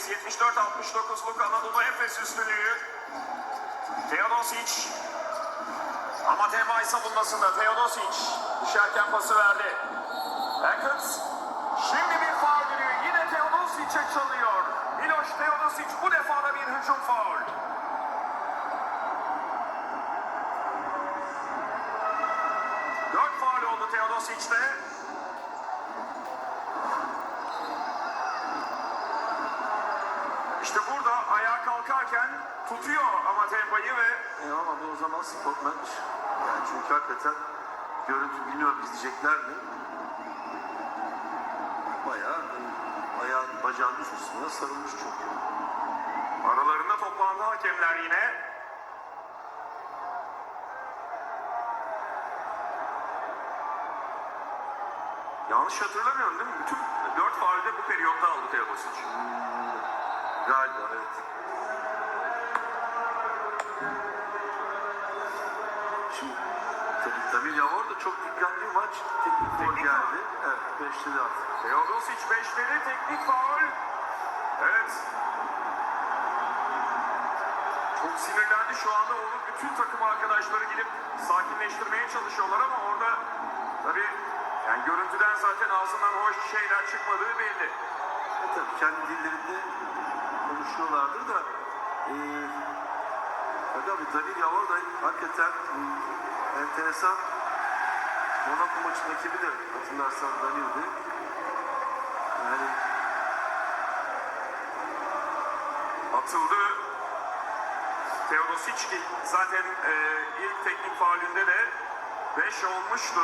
kez 74-69'luk Anadolu Efes üstünlüğü. Teodosic. Ama Tevay savunmasında Teodosic düşerken pası verdi. Hackett. Şimdi bir faul geliyor. Yine Teodosic'e çalıyor. Miloš Teodosic bu defa da bir hücum faul. Dört faul oldu Teodosic'te. Tutuyor ama Temba'yı ve E ama bu o zaman sportmenmiş. Yani çünkü hakikaten görüntü bilmiyorum izleyecekler mi? Bayağı ayağın bacağın üst kısmına sarılmış çünkü. aralarında toplandı hakemler yine. Yanlış hatırlamıyorum değil mi? Bütün dört faulde bu periyotta aldı Teodosic. Galiba evet. Tabii Yavor da çok dikkatli maç. Teknik Teknik geldi. Evet beşledi artık. Teodosic beşleri teknik faul. Evet. Çok sinirlendi şu anda onu bütün takım arkadaşları gidip sakinleştirmeye çalışıyorlar ama orada tabii yani görüntüden zaten ağzından hoş şeyler çıkmadığı belli. E tabii kendi dillerinde konuşuyorlardır da e, tabii Damir Yavor da hakikaten enteresan Monaco maçın ekibi de hatırlarsan Damir'di. Yani Atıldı. Teodosic ki zaten e, ilk teknik faulünde de 5 olmuştu.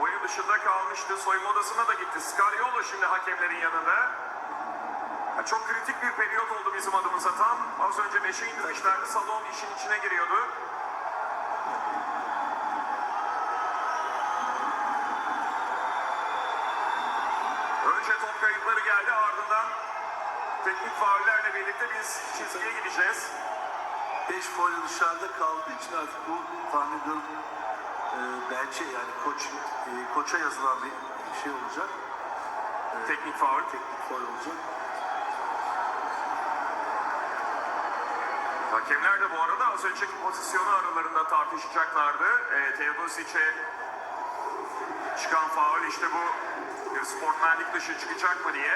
Oyun dışında kalmıştı. Soyunma odasına da gitti. Scariolo şimdi hakemlerin yanında. Ya çok kritik bir periyot oldu bizim adımıza tam. Az önce 5'e indirmişlerdi. Salon işin içine giriyordu. Önce top kayıpları geldi ardından teknik faullerle birlikte biz çizgiye gideceğiz. 5 foul dışarıda kaldığı için artık bu tahmin ediyorum e, bence yani koç e, koça yazılan bir şey olacak. Teknik faul. Teknik foul olacak. Hakemler de bu arada az önceki pozisyonu aralarında tartışacaklardı. E, Teodosic'e çıkan faul işte bu bir sportmenlik dışı çıkacak mı diye.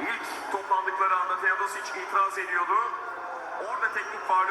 İlk toplandıkları anda Teodosic itiraz ediyordu. Orada teknik faul